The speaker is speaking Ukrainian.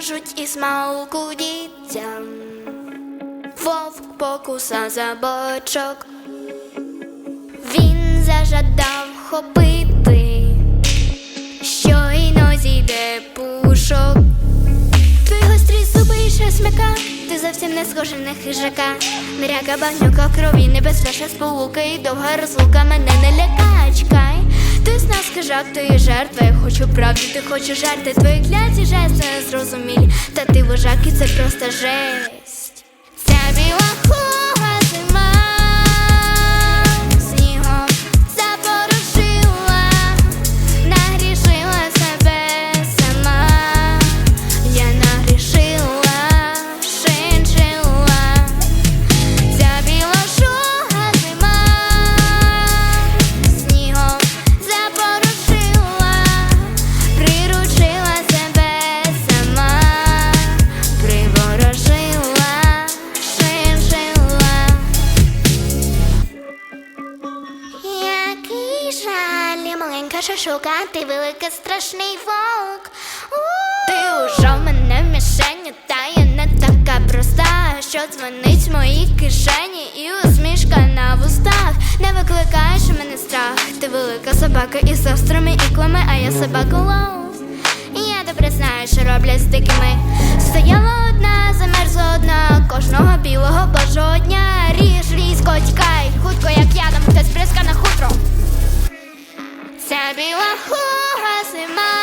кажуть, і смалку дітям. Вовк покуса за бочок. Він зажадав хопити, щойно зійде пушок. Твої гострі зуби і шерсть Ти зовсім не схожа на хижака Мряка, багнюка, крові, небезпечна сполука І довга розлука мене не лякає, хочу правди, ти хочеш жарти. Твої кляті жести зрозумілі. Та ти вожак і це просто жесть маленька шашука, ти великий страшний вовк. Ти ужав мене в мішені, та я не така проста, що дзвонить в моїй кишені і усмішка на вустах. Не викликаєш у мене страх. Ти велика собака із острими іклами, а я собака лов. І я добре знаю, що роблять з дикими. Стояла одна, замерзла одна, Me who has in mind.